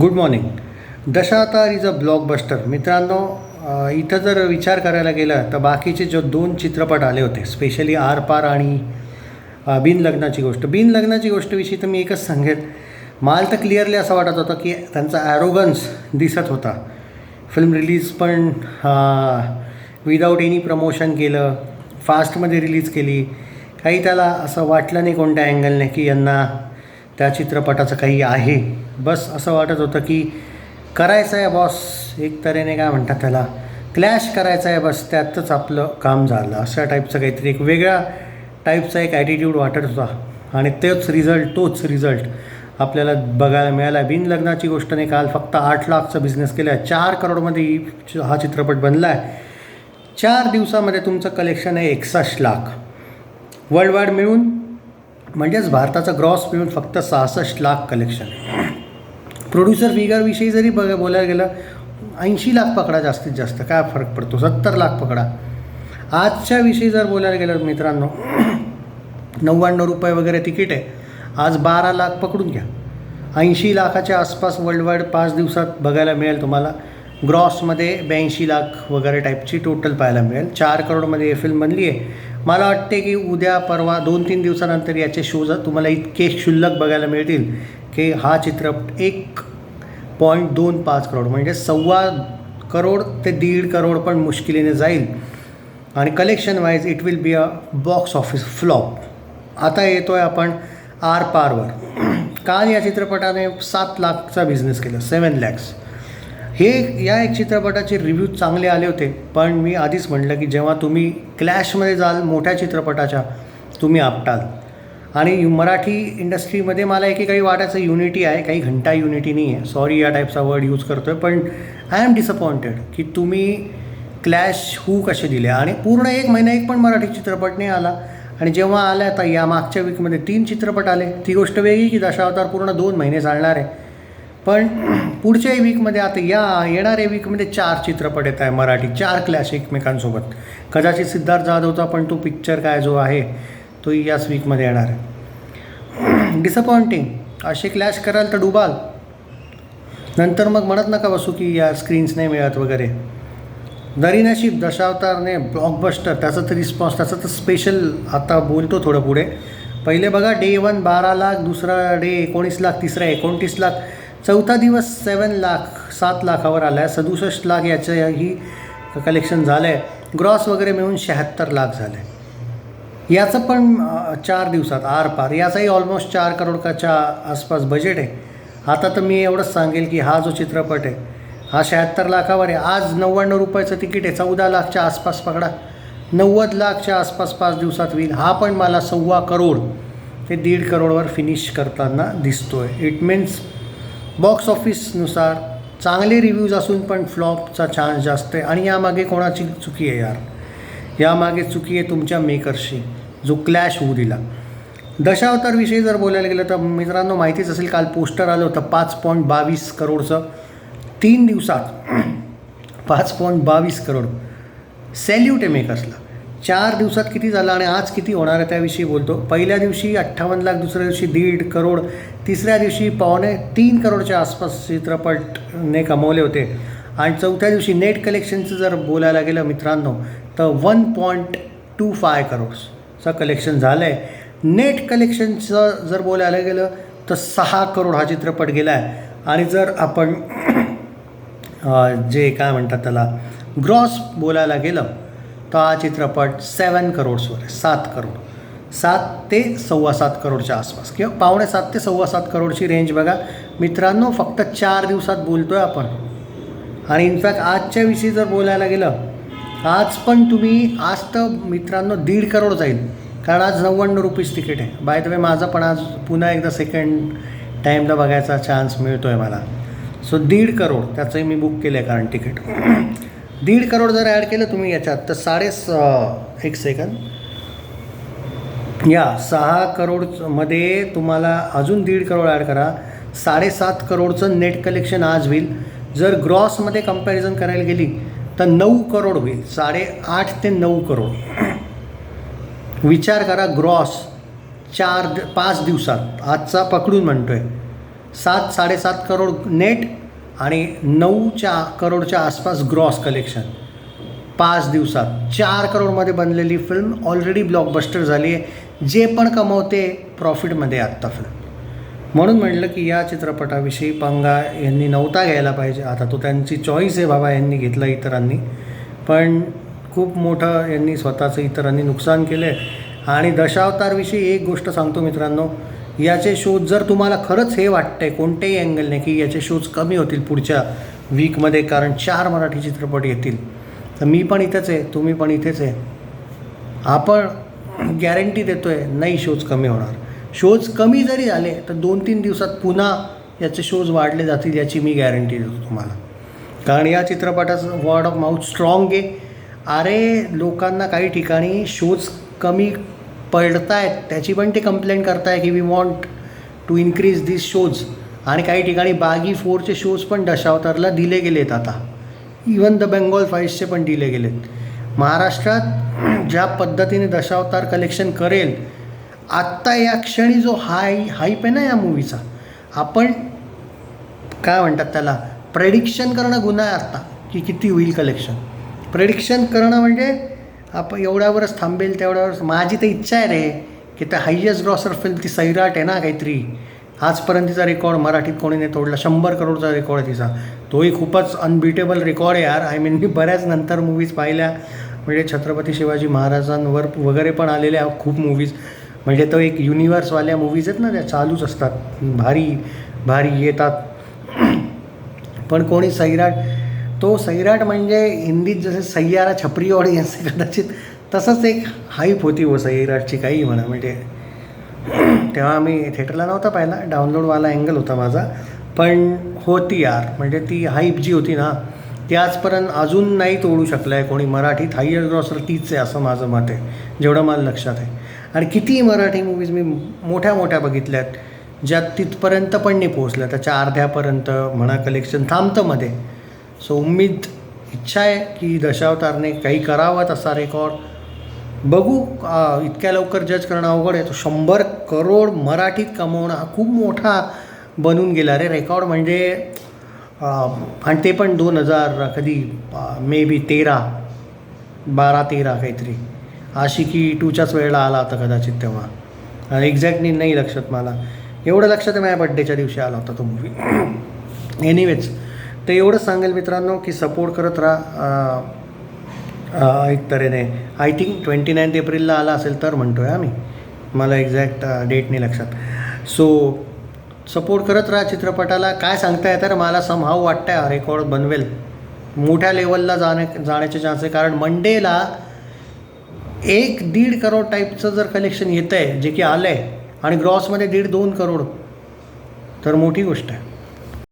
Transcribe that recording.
Good morning Dashavatar is a blockbuster मित्रांनो इथं जर विचार करायला गेला तर बाकीचे जो दोन चित्रपट आले होते स्पेशली आर पार आणि बिन लग्नाची गोष्ट. बिन लग्नाची गोष्टविषयी तर मी एकच सांगेन मला तर क्लिअरली असं वाटत होतं की त्यांचा ॲरोगन्स दिसत होता. फिल्म रिलीज पण विदाऊट एनी प्रमोशन केलं फास्टमध्ये रिलीज केली. काही त्याला असं वाटलं नाही कोणत्या अँगलने की यांना त्या चित्रपटाचं काही आहे. बस असं वाटत होतं की करायचं आहे बॉस एक तऱ्हेने काय म्हणतात त्याला क्लॅश करायचं आहे बस त्यातच आपलं काम झालं. अशा टाईपचं काहीतरी एक वेगळ्या टाईपचा एक ॲटिट्यूड वाटत होता. आणि तोच रिझल्ट तोच रिझल्ट आपल्याला बघायला मिळाला. बिनलग्नाची गोष्ट नाही काल फक्त आठ लाखचा बिझनेस केला आहे चार करोडमध्ये हा चित्रपट बनला आहे चार दिवसामध्ये तुमचं कलेक्शन आहे एकसष्ट लाख. वर्ल्ड वाईड मिळून म्हणजेच भारताचा ग्रॉस मिळून फक्त सहासष्ट लाख कलेक्शन प्रोड्युसर फिगरविषयी जरी बघ बोलायला गेलं ऐंशी लाख पकडा जास्तीत जास्त. काय फरक पडतो? सत्तर लाख पकडा. आजच्या विषयी जर बोलायला गेलं मित्रांनो नव्याण्णव रुपये वगैरे तिकीट आहे. आज बारा लाख पकडून घ्या. ऐंशी लाखाच्या आसपास वर्ल्ड वाईड पाच दिवसात बघायला मिळेल तुम्हाला. ग्रॉसमध्ये ब्याऐंशी लाख वगैरे टाईपची टोटल पाहायला मिळेल. चार करोडमध्ये हे फिल्म बनली आहे. मला वाटते की उद्या परवा दोन तीन दिवसानंतर याचे शोज तुम्हाला इतके क्षुल्लक बघायला मिळतील की हा चित्रपट एक पॉईंट दोन पाच करोड म्हणजे सव्वा करोड ते दीड करोड पण मुश्किलीने जाईल. आणि collection wise it will be a box office flop आता येतो आहे आपण आर पारवर. काल या चित्रपटाने सात लाखचा बिझनेस केला सेवन लॅक्स हे या एक चित्रपटाचे रिव्ह्यू चांगले आले होते. पण मी आधीच म्हटलं की जेव्हा तुम्ही क्लॅशमध्ये जाल मोठ्या चित्रपटाच्या तुम्ही आपटाल. आणि मराठी इंडस्ट्रीमध्ये मला एके काही वाटायचं युनिटी आहे काही घंटा युनिटी नाही आहे सॉरी या टाईपचा वर्ड यूज करतो आहे पण आय एम डिसअपॉइंटेड की तुम्ही क्लॅश हू कसे दिले? आणि पूर्ण एक महिना एक पण मराठी चित्रपट नाही आला. आणि जेव्हा आल्या तर या मागच्या वीकमध्ये तीन चित्रपट आले. ती गोष्ट वेगळी की दशावतार पूर्ण दोन महिने चालणार आहे. पण पुढच्याही वीकमध्ये आता या येणाऱ्या वीकमध्ये चार चित्रपट येत आहे मराठी चार क्लॅश एकमेकांसोबत. कदाचित सिद्धार्थ जाधवचा पण तो पिक्चर काय जो आहे तो याच वीकमध्ये येणार आहे. डिसअपॉइंटिंग असे क्लॅश कराल तर डुबाल. नंतर मग म्हणत नका बसू की या स्क्रीन्स नाही मिळत वगैरे. दरी नशीब दशावतारने ब्लॉकबस्टर त्याचा तर रिस्पॉन्स त्याचा तर स्पेशल आता बोलतो थोडं पुढे. पहिले बघा डे वन बारा लाख दुसरा डे एकोणीस लाख तिसरा एकोणतीस लाख. चौथा दिवस सेवन लाख सात लाखावर आला आहे सदुसष्ट लाख याचं ही कलेक्शन झालं आहे ग्रॉस वगैरे मिळून शहात्तर लाख झालं आहे याचं पण चार दिवसात आर पार. याचाही ऑलमोस्ट चार करोडकाच्या आसपास बजेट आहे. आता तर मी एवढंच सांगेल की हा जो चित्रपट आहे हा शहात्तर लाखावर आहे. आज नव्याण्णव रुपयाचं तिकीट आहे. चौदा लाखच्या आसपास पकडा. नव्वद लाखच्या आसपास पाच दिवसात होईल. हा पण मला सव्वा करोड ते दीड करोडवर फिनिश करताना दिसतो आहे इट मीन्स बॉक्स ऑफिसनुसार चांगले रिव्ह्यूज असून पण फ्लॉपचा चान्स जास्त आहे. आणि यामागे कोणाची चुकी आहे यार? यामागे चुकी आहे तुमच्या मेकर्सची जो क्लॅश होऊ दिला. दशावतारविषयी जर बोलायला गेलं तर मित्रांनो माहितीच असेल काल पोस्टर आलं होतं पाच पॉईंट बावीस करोडचं. तीन दिवसात पाच पॉईंट बावीस करोड. सॅल्यूट आहे मेकर्सला चार दिवसात किती झालं आणि आज किती होणार आहे त्याविषयी बोलतो. पहिल्या दिवशी अठ्ठावन्न लाख दुसऱ्या दिवशी दीड करोड तिसऱ्या दिवशी पावणे तीन करोडच्या आसपास चित्रपटने कमवले होते. आणि चौथ्या दिवशी नेट कलेक्शनचं जर बोलायला गेलं मित्रांनो तर वन पॉईंट टू फाय करोड्सचं कलेक्शन झालं आहे नेट कलेक्शनचं जर बोलायला गेलं तर सहा करोड हा चित्रपट गेला आहे आणि जर आपण जे काय म्हणतात त्याला ग्रॉस बोलायला गेलं तर हा चित्रपट सेवन करोड्सवर आहे? सात करोड. सात ते सव्वा सात करोडच्या आसपास. किंवा पावणे सात ते सव्वा सात करोडची रेंज बघा. मित्रांनो फक्त चार दिवसात बोलतो आहे आपण. आणि इनफॅक्ट आजच्या विषयी जर बोलायला गेलं आज पण तुम्ही आज तर मित्रांनो दीड करोड जाईल. कारण आज नव्याण्णव रुपीज तिकीट आहे. बाय द वे माझं पण आज पुन्हा एकदा सेकंड टाईमला बघायचा चान्स मिळतो आहे मला. सो दीड करोड. त्याचंही मी बुक केलं आहे कारण तिकीट. दीड करोड जर ॲड केलं तुम्ही याच्यात तर साडे स- एक सेकंद. या सहा करोडमध्ये तुम्हाला अजून दीड करोड ॲड करा. साडेसात करोडचं नेट कलेक्शन आज होईल. जर ग्रॉसमध्ये कंपॅरिझन करायला गेली तर नऊ करोड होईल. साडे आठ ते नऊ करोड. विचार करा ग्रॉस. चार पाच दिवसात. आजचा पकडून म्हणतोय. सात साडेसात करोड नेट आणि नऊच्या करोडच्या आसपास ग्रॉस कलेक्शन पाच दिवसात. चार करोडमध्ये बनलेली फिल्म ऑलरेडी ब्लॉकबस्टर झाली आहे. जे पण कमवते प्रॉफिटमध्ये आत्ता फिल्म म्हणून म्हटलं की या चित्रपटाविषयी पंगा यांनी नव्हता घ्यायला पाहिजे. आता तो त्यांची चॉईस आहे बाबा यांनी घेतलं इतरांनी. पण खूप मोठं यांनी स्वतःचं इतरांनी नुकसान केलं आहे आणि दशावतारविषयी एक गोष्ट सांगतो मित्रांनो. याचे शोज जर तुम्हाला खरंच हे वाटतंय कोणत्याही अँगलने की याचे शोज कमी होतील पुढच्या वीकमध्ये कारण चार मराठी चित्रपट येतील. तर मी पण इथेच आहे तुम्ही पण इथेच आहे. आपण गॅरंटी देतो आहे नाही शोज कमी होणार. शोज कमी जरी झाले तर दोन तीन दिवसात पुन्हा याचे शोज वाढले जातील याची मी गॅरंटी देतो तुम्हाला. कारण या चित्रपटाचं वर्ड ऑफ माउथ स्ट्रॉंग आहे. अरे लोकांना काही ठिकाणी शोज कमी पडतायत त्याची पण ते कंप्लेंट करताय की we want to increase this shows आणि काही ठिकाणी बागी फोरचे शोज पण दशावतारला दिले गेलेत आता. इवन द बेंगॉल फाईट्सचे पण दिले गेलेत. महाराष्ट्रात ज्या पद्धतीने दशावतार कलेक्शन करेल आत्ता या क्षणी जो हाय हाईप आहे ना या मूवीचा आपण काय म्हणतात त्याला प्रेडिक्शन करणं गुन्हा आहे आत्ता की किती होईल कलेक्शन प्रेडिक्शन करणं म्हणजे आपण एवढ्यावरच थांबेल तेवढ्यावरच माझी तर इच्छा आहे रे की त्या हायेस्ट ग्रॉसर फिल्म ती सैराट आहे ना काहीतरी. आजपर्यंत तिचा रेकॉर्ड मराठीत कोणी नाही तोडला. शंभर करोडचा रेकॉर्ड आहे तिचा. तोही खूपच अनबिटेबल रेकॉर्ड आहे यार. आय मीन मी बऱ्याच नंतर मूवीज पाहिल्या. म्हणजे छत्रपती शिवाजी महाराजांवर वगैरे पण आलेल्या खूप मूवीज म्हणजे तो एक युनिवर्सवाल्या मूवीज आहेत ना त्या चालूच असतात. भारी भारी येतात. पण कोणी सैराट तो सैराट म्हणजे हिंदीत जसे सय्यारा छपरी ऑडियन्स कदाचित तसंच एक हाईप होती हो सैराटची काही म्हणा. म्हणजे तेव्हा आम्ही थिएटरला नव्हता पाहिला. डाउनलोडवाला अँगल होता माझा. पण होती यार. म्हणजे ती हाईप जी होती ना ती आजपर्यंत अजून नाही तोडू शकलं आहे कोणी. मराठीत हायर ग्रॉसर तीच आहे असं माझं मत आहे. जेवढं मला लक्षात आहे. आणि किती मराठी मूवीज मी मोठ्या मोठ्या बघितल्या आहेत ज्या तिथपर्यंत पण नाही पोहोचल्या. त्याच्या अर्ध्यापर्यंत म्हणा कलेक्शन थांबतं मध्ये. सो उम्मीद इच्छा आहे की दशावतारने काही करावं तसा रेकॉर्ड बघू इतक्या लवकर जज करणं अवघड आहे. तो शंभर करोड मराठीत कमवणं हा खूप मोठा बनून गेला रे. रेकॉर्ड म्हणजे आणि ते पण दोन हजार कधी मे बी तेरा बारा तेरा काहीतरी. आशिकी टूच्याच वेळेला आला होता कदाचित तेव्हा. एक्झॅक्टली नाही लक्षात मला. एवढं लक्षात आहे माझ्या बड्डेच्या दिवशी आला होता तो मूवी एनिवेज तर एवढंच सांगेल मित्रांनो की सपोर्ट करत राहा. एक तऱ्हेने. आय थिंक ट्वेंटी नाईन्थ एप्रिलला आला असेल तर म्हणतो आहे आम्ही. मला एक्झॅक्ट डेट नाही लक्षात. सो सपोर्ट करत राहा चित्रपटाला. काय सांगता येतं मला समहाव वाटतं आहे रेकॉर्ड बनवेल. मोठ्या लेवलला जाणे जाण्याचे चान्स आहे. कारण मंडेला एक दीड करोड टाईपचं जर कलेक्शन येतं आहे जे की आलं आहे आणि ग्रॉसमध्ये दीड दोन करोड तर मोठी गोष्ट आहे.